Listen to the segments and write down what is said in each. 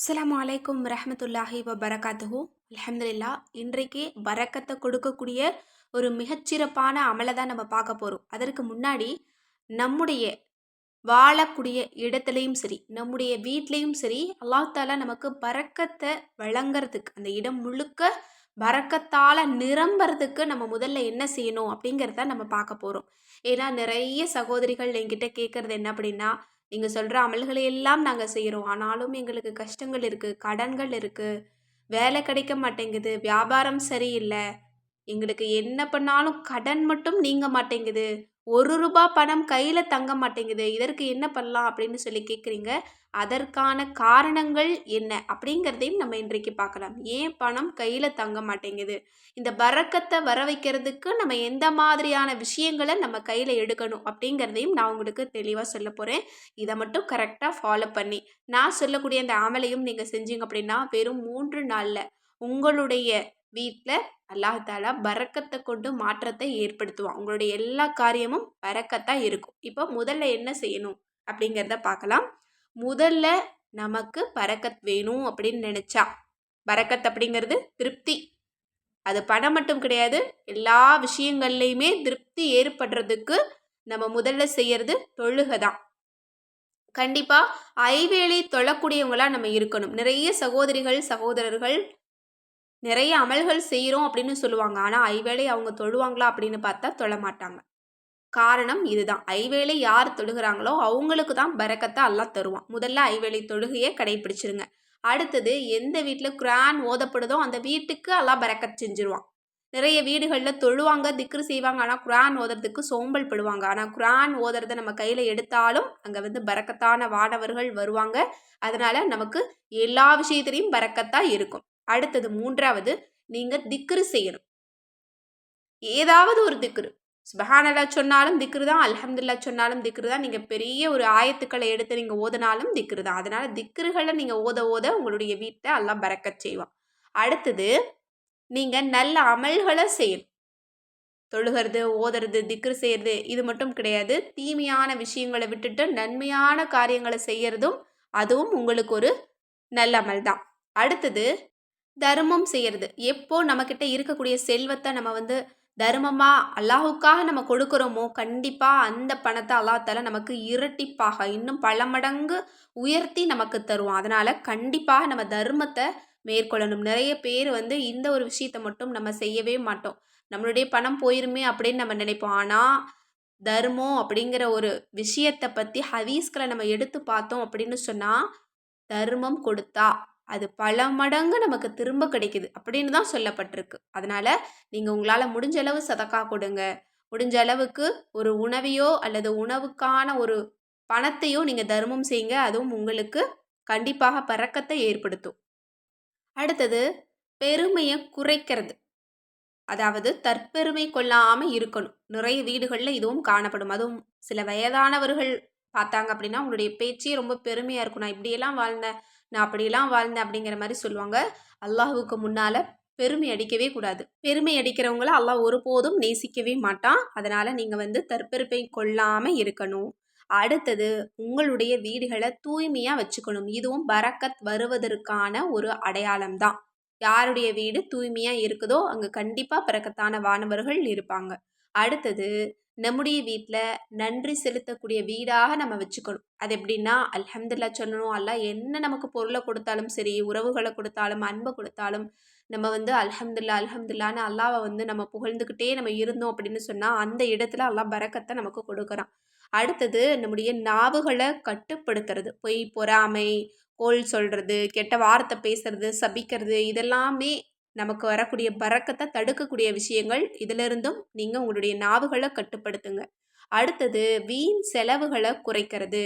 அஸ்லாம் வலைக்கம் ரஹமத்துல்லாஹி வ அலமதுல்லா இன்றைக்கு பரக்கத்தை கொடுக்கக்கூடிய ஒரு மிகச்சிறப்பான அமலை தான் நம்ம பார்க்க போகிறோம் அதற்கு முன்னாடி நம்முடைய வாழக்கூடிய இடத்துலையும் சரி நம்முடைய வீட்லேயும் சரி அல்லாஹாலா நமக்கு பறக்கத்தை வழங்குறதுக்கு அந்த இடம் முழுக்க பறக்கத்தால் நிரம்புறதுக்கு நம்ம முதல்ல என்ன செய்யணும் அப்படிங்கிறத நம்ம பார்க்க போகிறோம் ஏன்னா நிறைய சகோதரிகள் என்கிட்ட கேட்குறது என்ன அப்படின்னா நீங்கள் சொல்கிற அமல்களை எல்லாம் நாங்கள் செய்கிறோம் ஆனாலும் எங்களுக்கு கஷ்டங்கள் இருக்குது கடன்கள் இருக்குது வேலை கிடைக்க மாட்டேங்குது வியாபாரம் சரியில்லை. எங்களுக்கு என்ன பண்ணாலும் கடன் மட்டும் நீங்க மாட்டேங்குது. ஒரு ரூபா பணம் கையில் தங்க மாட்டேங்குது இதற்கு என்ன பண்ணலாம் அப்படின்னு சொல்லி கேட்குறீங்க அதற்கான காரணங்கள் என்ன அப்படிங்கிறதையும் நம்ம இன்றைக்கு பார்க்கலாம். ஏன் பணம் கையில் தங்க மாட்டேங்குது? இந்த பறக்கத்தை வர வைக்கிறதுக்கு நம்ம எந்த மாதிரியான விஷயங்களை நம்ம கையில் எடுக்கணும் அப்படிங்கிறதையும் நான் உங்களுக்கு தெளிவாக சொல்ல போகிறேன் இதை மட்டும் கரெக்டாக ஃபாலோ பண்ணி. நான் சொல்லக்கூடிய அந்த அமலையும் நீங்கள் செஞ்சீங்க அப்படின்னா வெறும் மூன்று நாளில் உங்களுடைய வீட்டில் அல்லாஹாலா பறக்கத்தை கொண்டு மாற்றத்தை ஏற்படுத்துவான். உங்களுடைய எல்லா காரியமும் பறக்கத்தான் இருக்கும். இப்போ முதல்ல என்ன செய்யணும் அப்படிங்கிறத பார்க்கலாம். முதல்ல நமக்கு பறக்கத் வேணும் அப்படின்னு நினச்சா பறக்கத் அப்படிங்கிறது திருப்தி. அது பணம் மட்டும் கிடையாது. எல்லா விஷயங்கள்லையுமே திருப்தி ஏற்படுறதுக்கு நம்ம முதல்ல செய்யறது தொழுகை தான். கண்டிப்பாக ஐவேளை தொழக்கூடியவங்களாக நம்ம இருக்கணும். நிறைய சகோதரிகள் சகோதரர்கள் நிறைய அமல்கள் செய்கிறோம் அப்படின்னு சொல்லுவாங்க. ஆனால் ஐவேளை அவங்க தொழுவாங்களா அப்படின்னு பார்த்தா தொழ மாட்டாங்க காரணம் இதுதான். ஐவேளை யார் தொழுகிறாங்களோ அவங்களுக்கு தான் பறக்கத்தை எல்லாம் தருவான். முதல்ல ஐவேளை தொழுகையை கடைபிடிச்சிருங்க அடுத்தது எந்த வீட்டில் குரான் ஓதப்படுதோ அந்த வீட்டுக்கு எல்லாம் பறக்கத் செஞ்சுருவான். நிறைய வீடுகளில் தொழுவாங்க திக்ரு செய்வாங்க. ஆனால் குரான் ஓதுறதுக்கு சோம்பல் படுவாங்க. ஆனால் குரான் ஓதுறதை நம்ம கையில் எடுத்தாலும் அங்கே வந்து பறக்கத்தான வானவர்கள் வருவாங்க. அதனால் நமக்கு எல்லா விஷயத்திலையும் பறக்கத்தான் இருக்கும். அடுத்தது மூன்றாவது நீங்கள் திக்ரு செய்யணும். ஏதாவது ஒரு திக்ரு. சுபஹானல்லா சொன்னாலும் திக்ரு தான் அல்ஹம்துல்லா சொன்னாலும் திக்ரு தான். நீங்கள் பெரிய ஒரு ஆயத்துக்களை எடுத்து நீங்கள் ஓதினாலும் திக்ரு தான். அதனால் திக்ருகளை நீங்கள் ஓத ஓத உங்களுடைய வீட்டை எல்லாம் பறக்க செய்வான். அடுத்தது நீங்கள் நல்ல அமல்களை செய்யணும். தொழுகிறது ஓதுறது திக்ரு செய்கிறது இது மட்டும் கிடையாது. தீமையான விஷயங்களை விட்டுட்டு நன்மையான காரியங்களை செய்கிறதும் அதுவும் உங்களுக்கு ஒரு நல்ல அமல் தான். அடுத்தது தர்மம் செய்கிறது எப்போ நம்மக்கிட்ட இருக்கக்கூடிய செல்வத்தை நம்ம வந்து தர்மமாக அல்லாஹுக்காக நம்ம கொடுக்குறோமோ கண்டிப்பாக அந்த பணத்தை அல்லாத்தால நமக்கு இரட்டிப்பாக இன்னும் பல மடங்கு உயர்த்தி நமக்கு தருவோம் அதனால் கண்டிப்பாக நம்ம தர்மத்தை மேற்கொள்ளணும். நிறைய பேர் வந்து இந்த ஒரு விஷயத்த மட்டும் நம்ம செய்யவே மாட்டோம். நம்மளுடைய பணம் போயிருமே அப்படின்னு நம்ம நினைப்போம். ஆனால் தர்மம் அப்படிங்கிற ஒரு விஷயத்தை பற்றி ஹதீஸ்களை நம்ம எடுத்து பார்த்தோம் அப்படின்னு சொன்னால் தர்மம் கொடுத்தா அது பல மடங்கு நமக்கு திரும்ப கிடைக்குது அப்படின்னு தான் சொல்லப்பட்டிருக்கு. அதனால் நீங்கள் உங்களால் முடிஞ்ச அளவு சதக்கா கொடுங்க. முடிஞ்ச அளவுக்கு ஒரு உணவையோ அல்லது உணவுக்கான ஒரு பணத்தையோ நீங்கள் தர்மம் செய்யுங்க. அதுவும் உங்களுக்கு கண்டிப்பாக பறக்கத்தை ஏற்படுத்தும். அடுத்தது பெருமையை குறைக்கிறது. அதாவது தற்பெருமை கொள்ளாமல் இருக்கணும். நிறைய வீடுகளில் இதுவும் காணப்படும். அதுவும் சில வயதானவர்கள் பார்த்தாங்க அப்படின்னா உங்களுடைய பேச்சே ரொம்ப பெருமையாக இருக்கும். நான் இப்படியெல்லாம் வாழ்ந்தேன். நான் அப்படியெல்லாம் வாழ்ந்தேன் அப்படிங்கிற மாதிரி சொல்லுவாங்க. அல்லாஹுக்கு முன்னால் பெருமை அடிக்கவே கூடாது. பெருமை அடிக்கிறவங்கள அல்லாஹ் ஒருபோதும் நேசிக்கவே மாட்டான். அதனால் நீங்கள் வந்து தற்பெருப்பை கொள்ளாமல் இருக்கணும். அடுத்தது உங்களுடைய வீடுகளை தூய்மையாக வச்சுக்கணும். இதுவும் பரக்கத் வருவதற்கான ஒரு அடையாளம் தான். யாருடைய வீடு தூய்மையாக இருக்குதோ அங்கே கண்டிப்பாக பறக்கத்தான வானவர்கள் இருப்பாங்க. அடுத்தது நம்முடைய வீட்டில் நன்றி செலுத்தக்கூடிய வீடாக நம்ம வச்சுக்கணும். அது எப்படின்னா அல்ஹம்துல்லா சொல்லணும் அல்ல என்ன நமக்கு பொருளை கொடுத்தாலும் சரி உறவுகளை கொடுத்தாலும் அன்பை கொடுத்தாலும் நம்ம வந்து அல்ஹம்துல்லா அல்ஹம்துல்லான்னு அல்லாவை வந்து நம்ம புகழ்ந்துக்கிட்டே நம்ம இருந்தோம் அப்படின்னு சொன்னால் அந்த இடத்துல அல்லா பறக்கத்தை நமக்கு கொடுக்குறான். அடுத்தது நம்முடைய நாவுகளை கட்டுப்படுத்துறது. பொய் பொறாமை கோல் சொல்கிறது கெட்ட வார்த்தை பேசுறது சபிக்கிறது இதெல்லாமே நமக்கு வரக்கூடிய பறக்கத்தை தடுக்கக்கூடிய விஷயங்கள் இதிலிருந்தும் நீங்கள் உங்களுடைய நாவுகளை கட்டுப்படுத்துங்க. அடுத்தது வீண் செலவுகளை குறைக்கிறது.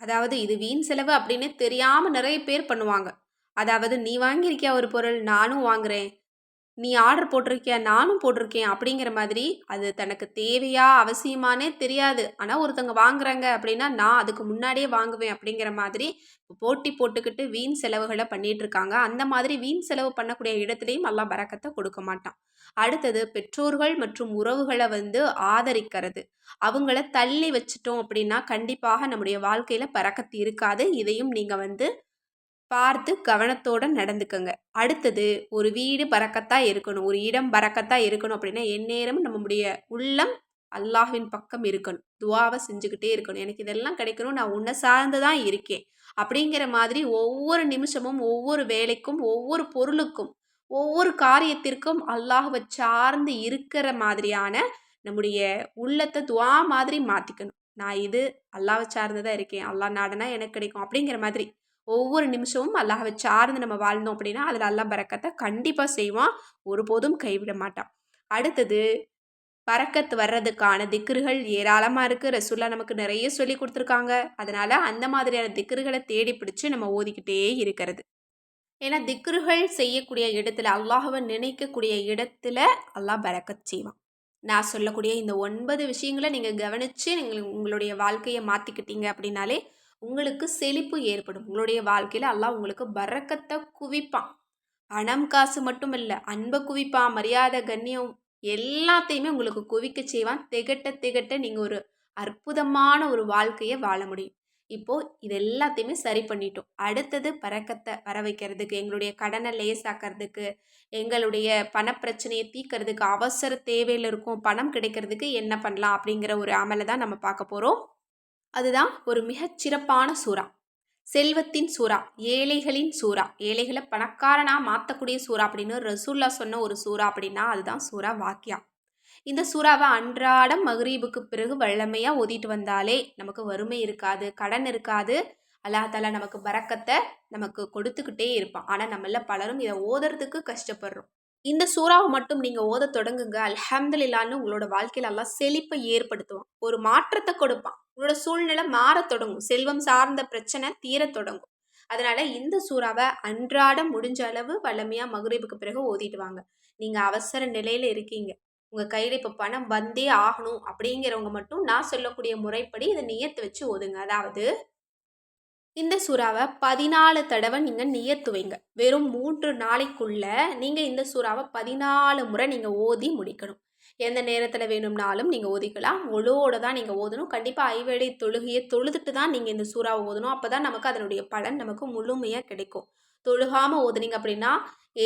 அதாவது இது வீண் செலவு அப்படின்னு தெரியாமல் நிறைய பேர் பண்ணுவாங்க. அதாவது நீ வாங்கியிருக்கியா ஒரு பொருள் நானும் வாங்குறேன். நீ ஆர்டர் போட்டிருக்கிய? நானும் போட்டிருக்கேன். அப்படிங்கிற மாதிரி அது தனக்கு தேவையா? அவசியமானே தெரியாது. ஆனால் ஒருத்தவங்க வாங்குறாங்க அப்படின்னா நான் அதுக்கு முன்னாடியே வாங்குவேன் அப்படிங்கிற மாதிரி போட்டி போட்டுக்கிட்டு வீண் செலவுகளை பண்ணிட்டு இருக்காங்க. அந்த மாதிரி வீண் செலவு பண்ணக்கூடிய இடத்துலையும் நல்லா பறக்கத்தை கொடுக்க மாட்டான். அடுத்தது பெற்றோர்கள் மற்றும் உறவுகளை வந்து ஆதரிக்கிறது. அவங்கள தள்ளி வச்சிட்டோம் அப்படின்னா கண்டிப்பாக நம்முடைய வாழ்க்கையில் பறக்கத்து இருக்காது. இதையும் நீங்கள் வந்து பார்த்து கவனத்தோடு நடந்துக்கங்க. அடுத்தது ஒரு வீடு பறக்கத்தான் இருக்கணும். ஒரு இடம் பறக்கத்தான் இருக்கணும் அப்படின்னா எந்நேரமும் நம்முடைய உள்ளம் அல்லாஹ்வின் பக்கம் இருக்கணும். துவாவை செஞ்சுக்கிட்டே இருக்கணும். எனக்கு இதெல்லாம் கிடைக்கணும். நான் உன்னை சார்ந்து தான் இருக்கேன். அப்படிங்கிற மாதிரி ஒவ்வொரு நிமிஷமும் ஒவ்வொரு வேலைக்கும் ஒவ்வொரு பொருளுக்கும் ஒவ்வொரு காரியத்திற்கும் அல்லாஹுவை சார்ந்து இருக்கிற மாதிரியான நம்முடைய உள்ளத்தை துவா மாதிரி மாற்றிக்கணும் நான் இது அல்லாவை சார்ந்து தான் இருக்கேன். அல்லாஹ் நாடுனா எனக்கு கிடைக்கும். அப்படிங்கிற மாதிரி ஒவ்வொரு நிமிஷமும் அல்லாஹ்வை சார்ந்து நம்ம வாழ்ந்தோம் அப்படின்னா அதில் அல்லாஹ் பறக்கத்தை கண்டிப்பாக செய்வான். ஒருபோதும் கைவிட மாட்டான். அடுத்தது பறக்கத்து வர்றதுக்கான திக்ருகள் ஏராளமாக இருக்குது ரசுல்லா நமக்கு நிறைய சொல்லி கொடுத்துருக்காங்க. அதனால் அந்த மாதிரியான திக்ருகளை தேடி பிடிச்சி நம்ம ஓதிக்கிட்டே இருக்கிறது. ஏன்னா திக்ருகள் செய்யக்கூடிய இடத்துல அல்லாஹவை நினைக்கக்கூடிய இடத்துல அல்லாஹ் பறக்கத் செய்வான். நான் சொல்லக்கூடிய இந்த ஒன்பது விஷயங்களை நீங்கள் கவனித்து நீங்கள் உங்களுடைய வாழ்க்கையை மாற்றிக்கிட்டீங்க அப்படின்னாலே உங்களுக்கு செழிப்பு ஏற்படும். உங்களுடைய வாழ்க்கையில் எல்லாம் உங்களுக்கு பறக்கத்தை குவிப்பான். பணம் காசு மட்டும் இல்லை அன்பை குவிப்பான் மரியாதை கண்ணியம் எல்லாத்தையுமே உங்களுக்கு குவிக்க செய்வான். திகட்ட திகட்ட நீங்கள் ஒரு அற்புதமான ஒரு வாழ்க்கையை வாழ முடியும். இப்போது இது எல்லாத்தையுமே சரி பண்ணிட்டோம். அடுத்தது பறக்கத்தை வர வைக்கிறதுக்கு எங்களுடைய கடனை லேசாக்கிறதுக்கு எங்களுடைய பணப்பிரச்சனையை தீர்க்கறதுக்கு அவசர தேவையில் இருக்கும் பணம் கிடைக்கிறதுக்கு என்ன பண்ணலாம் அப்படிங்கிற ஒரு அமலை தான் நம்ம பார்க்க போகிறோம் அதுதான் ஒரு மிகச்சிறப்பான சூறா. செல்வத்தின் சூறா ஏழைகளின் சூறா. ஏழைகளை பணக்காரனாக மாற்றக்கூடிய சூறா அப்படின்னு ரசூல்லா சொன்ன ஒரு சூறா அப்படின்னா அதுதான் சூறா வாக்கியா. இந்த சூறாவை அன்றாடம் மகரீபுக்கு பிறகு வல்லமையாக ஓதிட்டு வந்தாலே நமக்கு வறுமை இருக்காது கடன் இருக்காது. அல்லாஹால நமக்கு பறக்கத்தை நமக்கு கொடுத்துக்கிட்டே இருப்பான். ஆனால் நம்மள பலரும் இதை ஓதுறதுக்கு கஷ்டப்படுறோம். இந்த சூறாவை மட்டும் நீங்கள் ஓத தொடங்குங்க. அல்ஹம்துலில்லான்னு உங்களோட வாழ்க்கையில் எல்லாம் செழிப்பை ஏற்படுத்துவான். ஒரு மாற்றத்தை கொடுப்பான். உங்களோட சூழ்நிலை மாறத் தொடங்கும். செல்வம் சார்ந்த பிரச்சனை தீரத் தொடங்கும். அதனால இந்த சூறாவை அன்றாடம் முடிஞ்ச அளவு வல்லமையாக மகரீபுக்கு பிறகு ஓதிட்டு வாங்க. நீங்கள் அவசர நிலையில் இருக்கீங்க. உங்கள் கையில் இப்போ பணம் வந்தே ஆகணும் அப்படிங்கிறவங்க மட்டும் நான் சொல்லக்கூடிய முறைப்படி இதை நியத்து வச்சு ஓதுங்க. அதாவது இந்த சுறாவை பதினாலு தடவை நீங்கள் நியத்து வைங்க வெறும் மூன்று நாளைக்குள்ள நீங்கள் இந்த சுறாவை பதினாலு முறை நீங்கள் ஓதி முடிக்கணும். எந்த நேரத்தில் வேணும்னாலும் நீங்கள் ஓதிக்கலாம். ஒழுவோட தான் நீங்கள் ஓதணும். கண்டிப்பாக ஐவேளை தொழுகையை தொழுதுட்டு தான் நீங்கள் இந்த சூறாவை ஓதணும். அப்போ தான் நமக்கு அதனுடைய பலன் நமக்கு முழுமையாக கிடைக்கும். தொழுகாமல் ஓதுனீங்க அப்படின்னா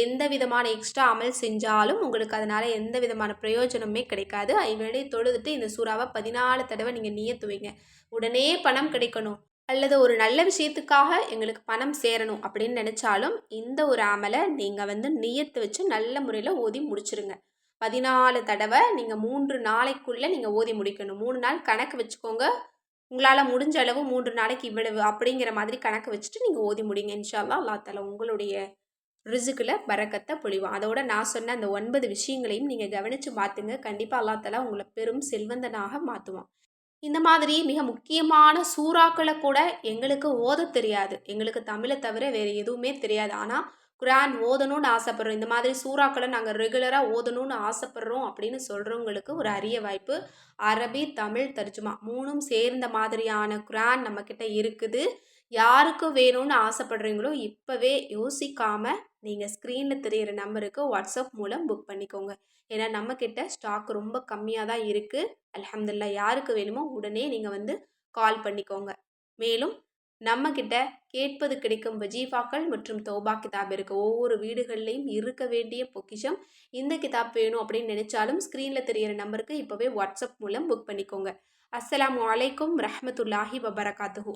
எந்த விதமான எக்ஸ்ட்ரா அமல் செஞ்சாலும் உங்களுக்கு அதனால் எந்த விதமான பிரயோஜனமே கிடைக்காது. ஐவேளை தொழுதுட்டு இந்த சூறாவை பதினாலு தடவை நீங்கள் நியத்துவீங்க உடனே பணம் கிடைக்கணும். அல்லது ஒரு நல்ல விஷயத்துக்காக எங்களுக்கு பணம் சேரணும் அப்படின்னு நினச்சாலும் இந்த ஒரு அமலை நீங்கள் வந்து நியத்து வச்சு நல்ல முறையில் ஓதி முடிச்சிருங்க. பதினாலு தடவை நீங்கள் மூன்று நாளைக்குள்ளே நீங்கள் ஓதி முடிக்கணும். மூணு நாள் கணக்கு வச்சுக்கோங்க. உங்களால் முடிஞ்ச அளவு மூன்று நாளைக்கு இவ்வளவு அப்படிங்கிற மாதிரி கணக்கு வச்சுட்டு நீங்கள் ஓதி முடிங்க. இன்ஷால்லா அல்லா தலா உங்களுடைய ரிசுக்கில் பறக்கத்தை பொழிவோம் அதோட நான் சொன்ன அந்த ஒன்பது விஷயங்களையும் நீங்கள் கவனித்து பார்த்துங்க. கண்டிப்பாக அல்லா தலா உங்களை பெரும் செல்வந்தனாக மாற்றுவான் இந்த மாதிரி மிக முக்கியமான சூறாக்களை கூட எங்களுக்கு ஓத தெரியாது. எங்களுக்கு தமிழை தவிர வேறு எதுவுமே தெரியாது. ஆனால் குரான் ஓதணும்னு ஆசைப்பட்றோம். இந்த மாதிரி சூறாக்களை நாங்கள் ரெகுலராக ஓதணும்னு ஆசைப்பட்றோம் அப்படின்னு சொல்கிறவங்களுக்கு ஒரு அரிய வாய்ப்பு அரபி தமிழ் தர்ஜுமா மூணும் சேர்ந்த மாதிரியான குரான் நம்மக்கிட்ட இருக்குது. யாருக்கு வேணும்னு ஆசைப்படுறீங்களோ இப்போவே யோசிக்காமல் நீங்கள் ஸ்க்ரீனில் தெரியிற நம்பருக்கு வாட்ஸ்அப் மூலம் புக் பண்ணிக்கோங்க. ஏன்னா நம்மக்கிட்ட ஸ்டாக் ரொம்ப கம்மியாக தான் இருக்குது அலமதுல்லா யாருக்கு வேணுமோ உடனே நீங்கள் வந்து கால் பண்ணிக்கோங்க. மேலும் நம்மக்கிட்ட கேட்பது கிடைக்கும் வஜீஃபாக்கள் மற்றும் தௌபா கிதாப் இருக்குது ஒவ்வொரு வீடுகள்லையும் இருக்க வேண்டிய பொக்கிஷம் இந்த கிதாப் வேணும் அப்படின்னு நினச்சாலும் ஸ்க்ரீனில் தெரியிற நம்பருக்கு இப்போவே வாட்ஸ்அப் மூலம் புக் பண்ணிக்கோங்க. அஸ்லாம் வலைக்கம் ரஹமத்துல்லாஹி வபரகாத்துஹூ.